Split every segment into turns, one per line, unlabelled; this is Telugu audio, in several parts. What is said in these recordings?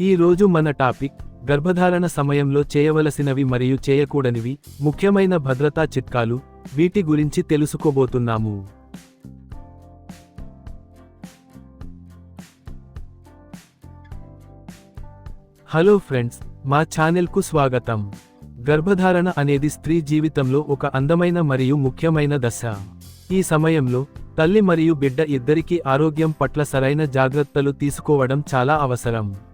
ఈ రోజు మన టాపిక్ గర్భధారణ సమయంలో చేయవలసినవి మరియు చేయకూడనివి ముఖ్యమైన భద్రతా చిట్కాలు వీటి గురించి తెలుసుకోబోతున్నాము. హలో ఫ్రెండ్స్ మా ఛానల్కు స్వాగతం. గర్భధారణ అనేది స్త్రీ జీవితంలో ఒక అందమైన మరియు ముఖ్యమైన దశ. ఈ సమయంలో తల్లి మరియు బిడ్డ ఇద్దరికీ ఆరోగ్యం పట్ల సరైన జాగ్రత్తలు తీసుకోవడం చాలా అవసరం.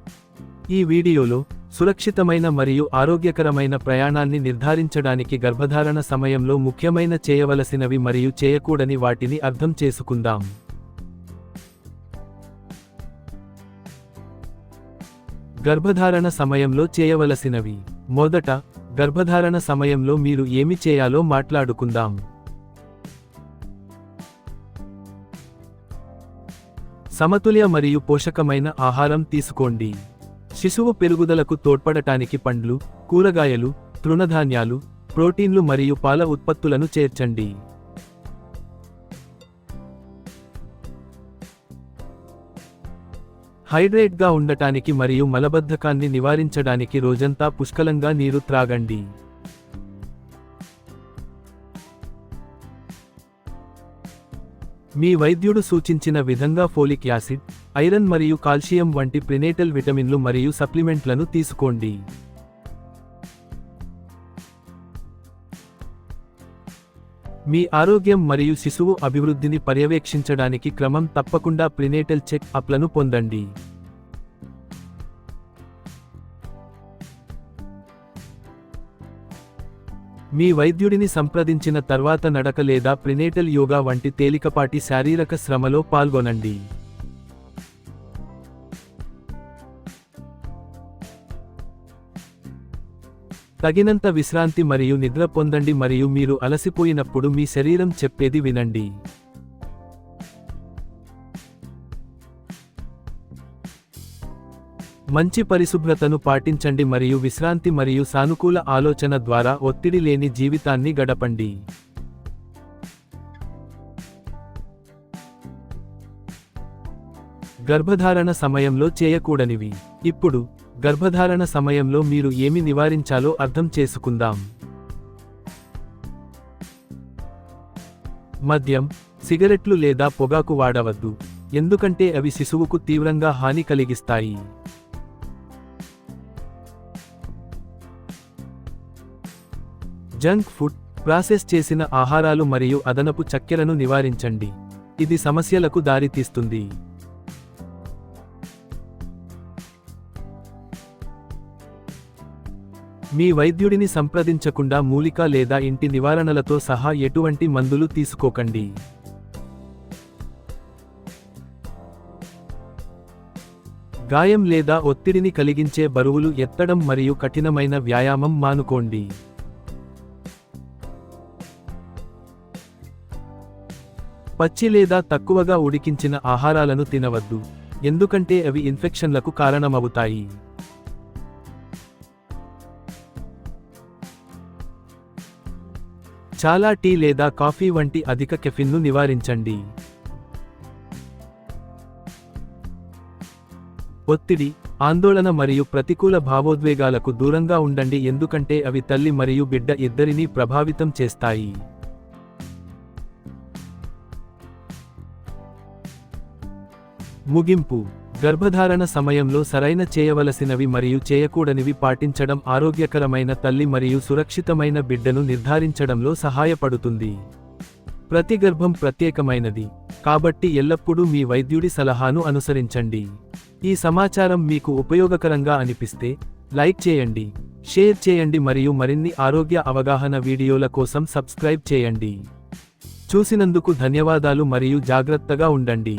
ఈ వీడియోలో సురక్షితమైన మరియు ఆరోగ్యకరమైన ప్రయాణాన్ని నిర్ధారించడానికి గర్భధారణ సమయంలో ముఖ్యమైన చేయవలసినవి మరియు చేయకూడని వాటిని అర్థం చేసుకుందాం. గర్భధారణ సమయంలో చేయవలసినవి. మొదట గర్భధారణ సమయంలో మీరు ఏమి చేయాలో మాట్లాడుకుందాం. సమతుల్య మరియు పోషకమైన ఆహారం తీసుకోండి. శిశువు పెరుగుదలకు తోడ్పడటానికి పండ్లు కూరగాయలు తృణధాన్యాలు ప్రోటీన్లు మరియు పాల ఉత్పత్తులను చేర్చండి. హైడ్రేట్గా ఉండటానికి మరియు మలబద్ధకాన్ని నివారించడానికి రోజంతా పుష్కలంగా నీరు త్రాగండి. మీ వైద్యుడు సూచించిన విధంగా ఫోలిక్ యాసిడ్ ఐరన్ మరియు కాల్షియం వంటి ప్రినేటల్ విటమిన్లు మరియు సప్లిమెంట్లను తీసుకోండి. మీ ఆరోగ్యం మరియు శిశువు అభివృద్ధిని పర్యవేక్షించడానికి క్రమం తప్పకుండా ప్రినేటల్ చెక్ అప్లను పొందండి. మీ వైద్యుడిని సంప్రదించిన తర్వాత నడక లేదా ప్రినేటల్ యోగా వంటి తేలికపాటి శారీరక శ్రమలో పాల్గొనండి. తగినంత విశ్రాంతి మరియు నిద్ర పొందండి మరియు మీరు అలసిపోయినప్పుడు మీ శరీరం చెప్పేది వినండి. మంచి పరిశుభ్రతను పాటించండి మరియు విశ్రాంతి మరియు సానుకూల ఆలోచన ద్వారా ఒత్తిడి లేని జీవితాన్ని గడపండి. గర్భధారణ సమయంలో చేయకూడనివి. ఇప్పుడు గర్భధారణ సమయంలో మీరు ఏమి నివారించాలో అర్థం చేసుకుందాం. మద్యం సిగరెట్లు లేదా పొగాకు వాడవద్దు. ఎందుకంటే అవి శిశువుకు తీవ్రంగా హాని కలిగిస్తాయి. జంక్ ఫుడ్ ప్రాసెస్ చేసిన ఆహారాలు మరియు అదనపు చక్కెరను నివారించండి. ఇది సమస్యలకు దారితీస్తుంది మీ వైద్యుడిని సంప్రదించకుండా మూలిక లేదా ఇంటి నివారణలతో సహా ఎటువంటి మందులు తీసుకోకండి. గాయం లేదా ఒత్తిడిని కలిగించే బరువులు ఎత్తడం మరియు కఠినమైన వ్యాయామం మానుకోండి. పచ్చి లేదా తక్కువగా ఉడికించిన ఆహారాలను తినవద్దు ఎందుకంటే అవి ఇన్ఫెక్షన్లకు కారణమవుతాయి. చాలా టీ లేదా కాఫీ వంటి అధిక కెఫిన్ను నివారించండి. ఒత్తిడి ఆందోళన మరియు ప్రతికూల భావోద్వేగాలకు దూరంగా ఉండండి ఎందుకంటే అవి తల్లి మరియు బిడ్డ ఇద్దరినీ ప్రభావితం చేస్తాయి. ముగింపు. గర్భధారణ సమయంలో సరైన చేయవలసినవి మరియు చేయకూడనివి పాటించడం ఆరోగ్యకరమైన తల్లి మరియు సురక్షితమైన బిడ్డను నిర్ధారించడంలో సహాయపడుతుంది. ప్రతి గర్భం ప్రత్యేకమైనది. కాబట్టి ఎల్లప్పుడూ మీ వైద్యుడి సలహాను అనుసరించండి. ఈ సమాచారం మీకు ఉపయోగకరంగా అనిపిస్తే లైక్ చేయండి. షేర్ చేయండి మరియు మరిన్ని ఆరోగ్య అవగాహన వీడియోల కోసం సబ్స్క్రైబ్ చేయండి. చూసినందుకు ధన్యవాదాలు మరియు జాగ్రత్తగా ఉండండి.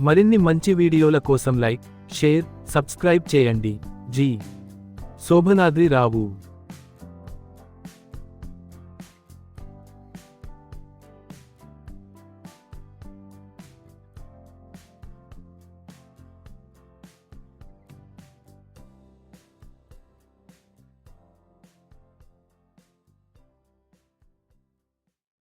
మరిన్ని మంచి వీడియోల కోసం లైక్ షేర్ సబ్స్క్రైబ్ చేయండి. జీ. శోభనాద్రి రావు.